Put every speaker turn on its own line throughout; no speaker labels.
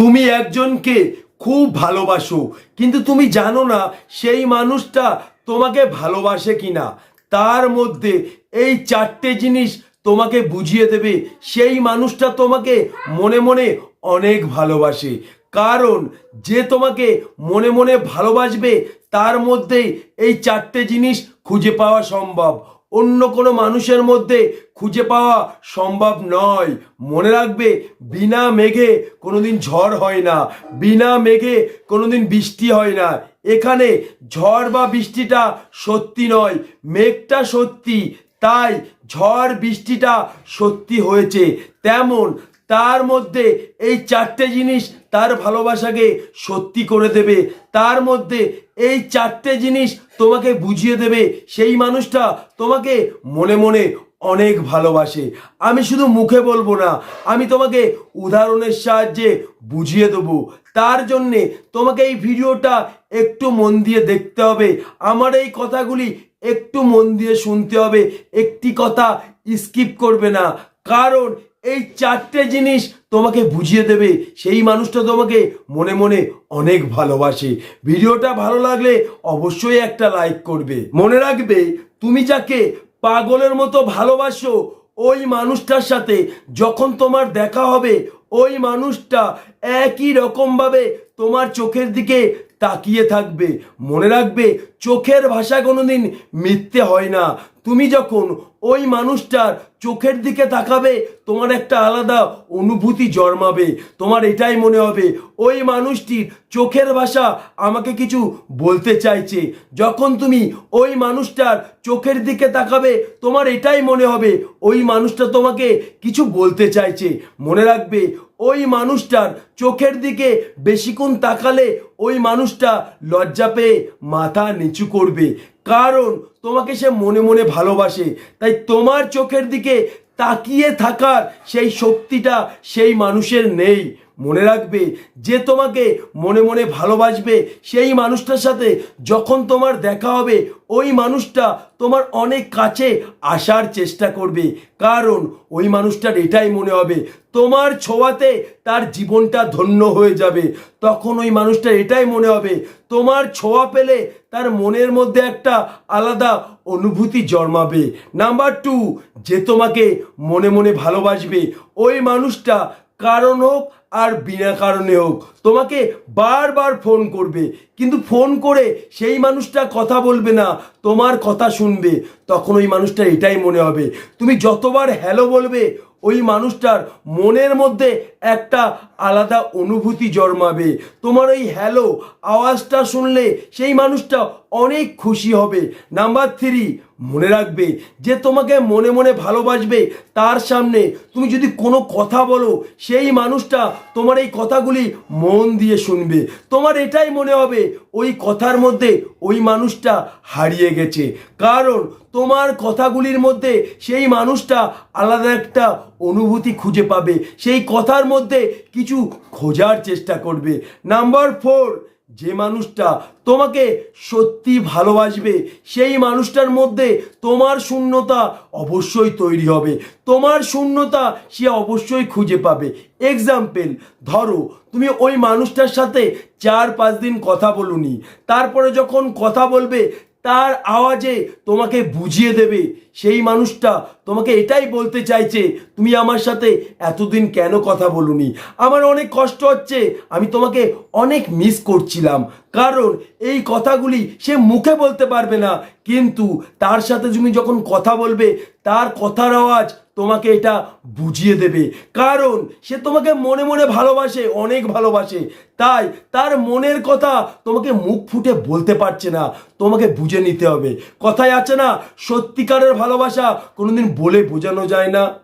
তুমি একজনকে খুব ভালোবাসো, কিন্তু তুমি জানো না সেই মানুষটা তোমাকে ভালোবাসে কিনা। তার মধ্যে এই চারটে জিনিস তোমাকে বুঝিয়ে দেবে, সেই মানুষটা তোমাকে মনে মনে অনেক ভালোবাসে। কারণ যে তোমাকে মনে মনে ভালোবাসবে, তার মধ্যেই এই চারটে জিনিস খুঁজে পাওয়া সম্ভব। অন্য কোনো মানুষের মধ্যে খুঁজে পাওয়া সম্ভব নয়। মনে রাখবে, বিনা মেঘে কোনোদিন ঝড় হয় না, বিনা মেঘে কোনোদিন বৃষ্টি হয় না। এখানে ঝড় বা বৃষ্টিটা সত্যি নয়, মেঘটা সত্যি, তাই ঝড়, বৃষ্টিটা সত্যি হয়েছে। তেমন তার মধ্যে এই চারটে জিনিস তার ভালোবাসাকে সত্যি করে দেবে। তার মধ্যে এই চারটে জিনিস তোমাকে বুঝিয়ে দেবে। সেই মানুষটা তোমাকে মনে মনে অনেক ভালোবাসে। আমি শুধু মুখে বলব না, আমি তোমাকে উদাহরণের সাহায্যে বুঝিয়ে দেবো। তার জন্যে তোমাকে এই ভিডিওটা একটু মন দিয়ে দেখতে হবে। আমার এই কথাগুলি একটু মন দিয়ে শুনতে হবে। একটি কথা স্কিপ করবে না। কারণ এই চারটে জিনিস তোমাকে বুঝিয়ে দেবে। সেই মানুষটা তোমাকে মনে মনে অনেক ভালোবাসে। ভিডিওটা ভালো লাগলে অবশ্যই একটা লাইক করবে। মনে রাখবে, তুমি যাকে পাগলের মতো ভালোবাসো, ওই মানুষটার সাথে যখন তোমার দেখা হবে, ওই মানুষটা একই রকমভাবে তোমার চোখের দিকে তাকিয়ে থাকবে, মনে রাখবে চোখের ভাষা কোনোদিন মিথ্যে হয় না। তুমি যখন ওই মানুষটার চোখের দিকে তাকাবে, তোমার একটা আলাদা অনুভূতি জন্মাবে। তোমার এটাই মনে হবে, ওই মানুষটির চোখের ভাষা আমাকে কিছু বলতে চাইছে। যখন তুমি ওই মানুষটার চোখের দিকে তাকাবে, তোমার এটাই মনে হবে, ওই মানুষটা তোমাকে কিছু বলতে চাইছে। মনে রাখবে ওই মানুষটার চোখের দিকে বেশিক্ষণ তাকালে ওই মানুষটা লজ্জা পেয়ে মাথা নিচু করবে। কারণ তোমাকে সে মনে মনে ভালোবাসে। তাই তোমার চোখের দিকে তাকিয়ে থাকার সেই শক্তিটা সেই মানুষের নেই। মনে রাখবে যে তোমাকে মনে মনে ভালোবাসবে, সেই মানুষটার সাথে যখন তোমার দেখা হবে, ওই মানুষটা তোমার অনেক কাছে আসার চেষ্টা করবে। কারণ ওই মানুষটার এটাই মনে হবে, তোমার ছোঁয়াতে তার জীবনটা ধন্য হয়ে যাবে। তখন ওই মানুষটার এটাই মনে হবে, তোমার ছোঁয়া পেলে তার মনের মধ্যে একটা আলাদা অনুভূতি জন্মাবে। নাম্বার টু, যে তোমাকে মনে মনে ভালোবাসবে, ওই মানুষটা কারণ হোক আর বিনা কারণে হোক। তোমাকে বারবার ফোন করবে, কিন্তু ফোন করে সেই মানুষটা কথা বলবে না, তোমার কথা শুনবে। তখন ওই মানুষটা এটাই মনে হবে। তুমি যতবার হ্যালো বলবে, ওই মানুষটার মনের মধ্যে একটা আলাদা অনুভূতি জন্মাবে। তোমার ওই হ্যালো আওয়াজটা শুনলে সেই মানুষটা অনেক খুশি হবে। নাম্বার থ্রি মনে রাখবে যে তোমাকে মনে মনে ভালোবাসবে। তার সামনে তুমি যদি কোনো কথা বলো, সেই মানুষটা তোমার এই কথাগুলি মন দিয়ে শুনবে। তোমার এটাই মনে হবে, ওই কথার মধ্যে ওই মানুষটা হারিয়ে গেছে। কারণ তোমার কথাগুলির মধ্যে সেই মানুষটা আলাদা একটা অনুভূতি খুঁজে পাবে। সেই কথার মধ্যে কিছু খোঁজার চেষ্টা করবে। নাম্বার ফোর যে মানুষটা তোমাকে সত্যি ভালোবাসবে, সেই মানুষটার মধ্যে তোমার শূন্যতা অবশ্যই তৈরি হবে। তোমার শূন্যতা সে অবশ্যই খুঁজে পাবে। এক্সাম্পেল ধরো, তুমি ওই মানুষটার সাথে চার পাঁচ দিন কথা বলুনি। তারপরে যখন কথা বলবে তার আওয়াজে তোমাকে বুঝিয়ে দেবে। সেই মানুষটা তোমাকে এটাই বলতে চাইছে, তুমি আমার সাথে এতদিন কেন কথা বলুনি? আমার অনেক কষ্ট হচ্ছে। আমি তোমাকে অনেক মিস করছিলাম। কারণ এই কথাগুলি সে মুখে বলতে পারবে না। কিন্তু তার সাথে তুমি যখন কথা বলবে, তার কথার আওয়াজ তোমাকে এটা বুঝিয়ে দেবে। কারণ সে তোমাকে মনে মনে ভালোবাসে, অনেক ভালোবাসে। তাই তার মনের কথা তোমাকে মুখ ফুটে বলতে পারছে না। তোমাকে বুঝে নিতে হবে। কথায় আছে না, সত্যিকারের ভালোবাসা কোনোদিন বলে বোঝানো যায় না।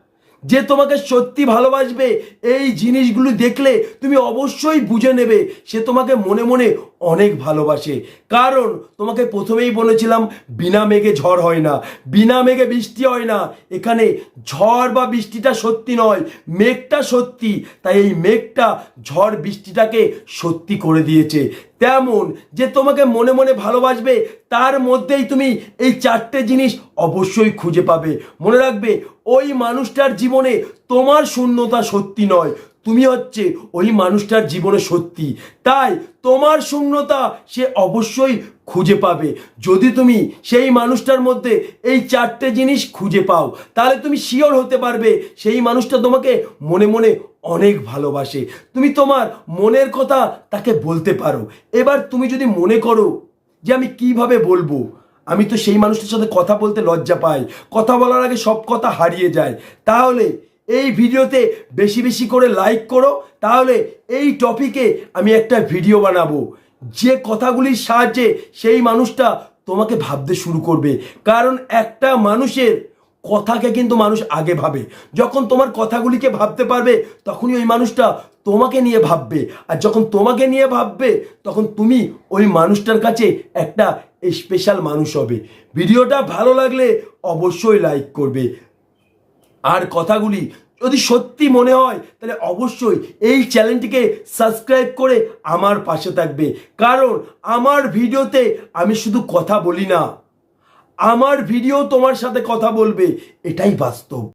যে তোমাকে সত্যি ভালোবাসবে, এই জিনিসগুলো দেখলে তুমি অবশ্যই বুঝে নেবে, সে তোমাকে মনে মনে অনেক ভালোবাসে। কারণ তোমাকে প্রথমেই বলেছিলাম, বিনা মেঘে ঝড় হয় না, বিনা মেঘে বৃষ্টি হয় না। এখানে ঝড় বা বৃষ্টিটা সত্যি নয়, মেঘটা সত্যি। তাই এই মেঘটা, ঝড়, বৃষ্টিটাকে সত্যি করে দিয়েছে। তেমন যে তোমাকে মনে মনে ভালোবাসবে, তার মধ্যেই তুমি এই চারটে জিনিস অবশ্যই খুঁজে পাবে। মনে রাখবে ওই মানুষটার জীবনে তোমার শূন্যতা সত্যি নয়। তুমি হচ্ছে ওই মানুষটার জীবনে সত্যি। তাই তোমার শূন্যতা সে অবশ্যই খুঁজে পাবে। যদি তুমি সেই মানুষটার মধ্যে এই চারটে জিনিস খুঁজে পাও, তাহলে তুমি শিওর হতে পারবে সেই মানুষটা তোমাকে মনে মনে অনেক ভালোবাসে। তুমি তোমার মনের কথা তাকে বলতে পারো। এবার তুমি যদি মনে করো যে আমি কীভাবে বলব আমি তো সেই মানুষটার সাথে কথা বলতে লজ্জা পাই। কথা বলার আগে সব কথা হারিয়ে যায়। তাহলে এই ভিডিওতে বেশি বেশি করে লাইক করো। তাহলে এই টপিকে আমি একটা ভিডিও বানাবো। যে কথাগুলির সাহায্যে সেই মানুষটা তোমাকে ভাবতে শুরু করবে। কারণ একটা মানুষের কথাকে কিন্তু মানুষ আগে ভাবে। যখন তোমার কথাগুলিকে ভাবতে পারবে, তখনই ওই মানুষটা তোমাকে নিয়ে ভাববে। আর যখন তোমাকে নিয়ে ভাববে, তখন তুমি ওই মানুষটার কাছে একটা স্পেশাল মানুষ হবে। ভিডিওটা ভালো লাগলে অবশ্যই লাইক করবে। আর কথাগুলি যদি সত্যি মনে হয়, তাহলে অবশ্যই এই চ্যানেলটিকে সাবস্ক্রাইব করে আমার পাশে থাকবে। কারণ আমার ভিডিওতে আমি শুধু কথা বলি না। আমার ভিডিও তোমার সাথে কথা বলবে এটাই বাস্তব।